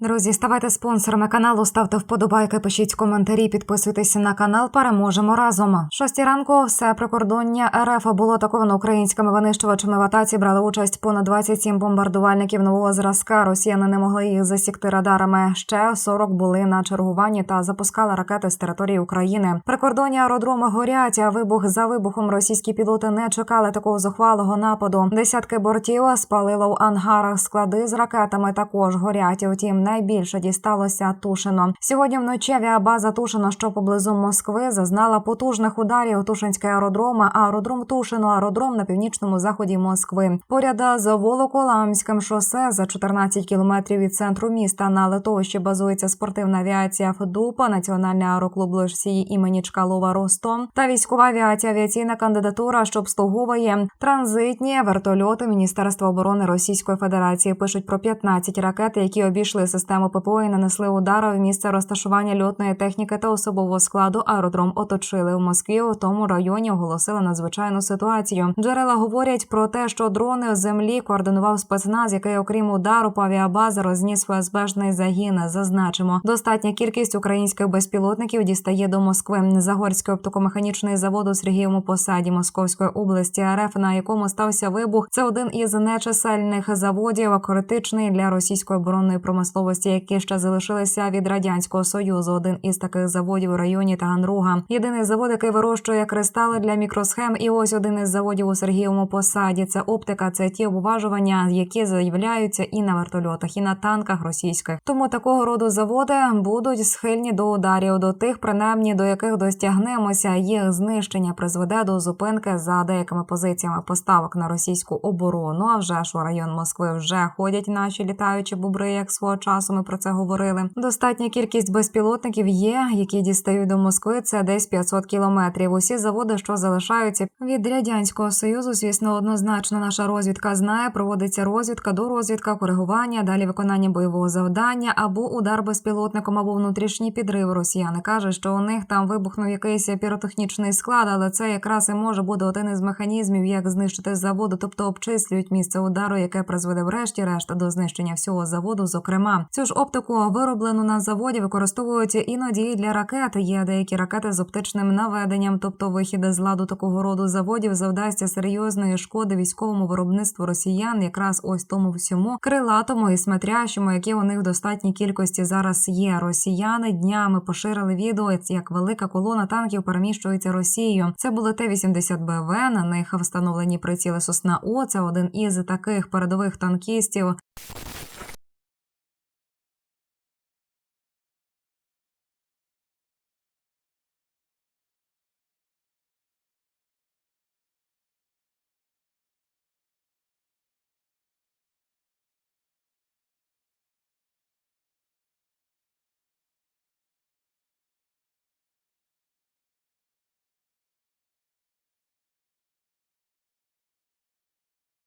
Друзі, ставайте спонсорами каналу, ставте вподобайки, пишіть коментарі, підписуйтесь на канал. Переможемо разом. Шості ранку все прикордоння РФ було атаковано українськими винищувачами в атаці. Брали участь понад 27 бомбардувальників нового зразка. Росіяни не могли їх засікти радарами. Ще 40 були на чергуванні та запускали ракети з території України. Прикордонні аеродроми горять. А вибух за вибухом російські пілоти не чекали такого зухвалого нападу. Десятки бортів спалило в ангарах. Склади з ракетами також горять. Втім, найбільше дісталося Тушино. Сьогодні вночі авіабаза Тушино, що поблизу Москви, зазнала потужних ударів. Тушинське аеродром, аеродром Тушино, аеродром на північному заході Москви. Поряд з Волоколамським шосе за 14 кілометрів від центру міста на литовищі базується спортивна авіація ФДУПа, Національний аероклуб Лошсії імені Чкалова Ростом та військова авіація авіаційна кандидатура, що обслуговує транзитні вертольоти Міністерства оборони Російської Федерації. Пишуть про 15 ракет, які обійшли систему ППО і нанесли удари в місце розташування льотної техніки та особового складу. Аеродром оточили в Москві. У тому районі оголосили надзвичайну ситуацію. Джерела говорять про те, що дрони з землі координував спецназ, який, окрім удару по авіабази, розніс ФСБшний загін. Зазначимо, достатня кількість українських безпілотників дістає до Москви. Загорський оптикомеханічний завод у Сергієвому посаді Московської області РФ, на якому стався вибух. Це один із нечисельних заводів, критичний для російської оборонної промисловості, які ще залишилися від радянського союзу. Один із таких заводів у районі Таганрога. Єдиний завод, який вирощує кристали для мікросхем. І ось один із заводів у Сергієвому посаді. Це оптика, це ті обважування, які з'являються і на вертольотах, і на танках російських. Тому такого роду заводи будуть схильні до ударів, до тих, принаймні до яких достягнемося. Їх знищення призведе до зупинки за деякими позиціями поставок на російську оборону. А вже ж у район Москви вже ходять наші літаючі бубри, як свого часу ми про це говорили. Достатня кількість безпілотників є, які дістають до Москви. Це десь 500 кілометрів. Усі заводи, що залишаються від радянського союзу, звісно, однозначно наша розвідка знає. Проводиться розвідка до розвідка, коригування, далі виконання бойового завдання або удар безпілотником, або внутрішній підрив. Росіяни кажуть, що у них там вибухнув якийсь піротехнічний склад, але це якраз і може бути один із механізмів, як знищити заводу, тобто обчислюють місце удару, яке призведе врешті-решт до знищення всього заводу. Зокрема, цю ж оптику вироблену на заводі використовують іноді для ракет. Є деякі ракети з оптичним наведенням, тобто вихід з ладу такого роду заводів завдасться серйозної шкоди військовому виробництву росіян, якраз ось тому всьому крилатому і смотрящому, яке у них в достатній кількості зараз є. Росіяни днями поширили відео, як велика колона танків переміщується Росією. Це були Т-80 БВ, На них встановлені приціли сосна О. Це один із таких передових танкістів.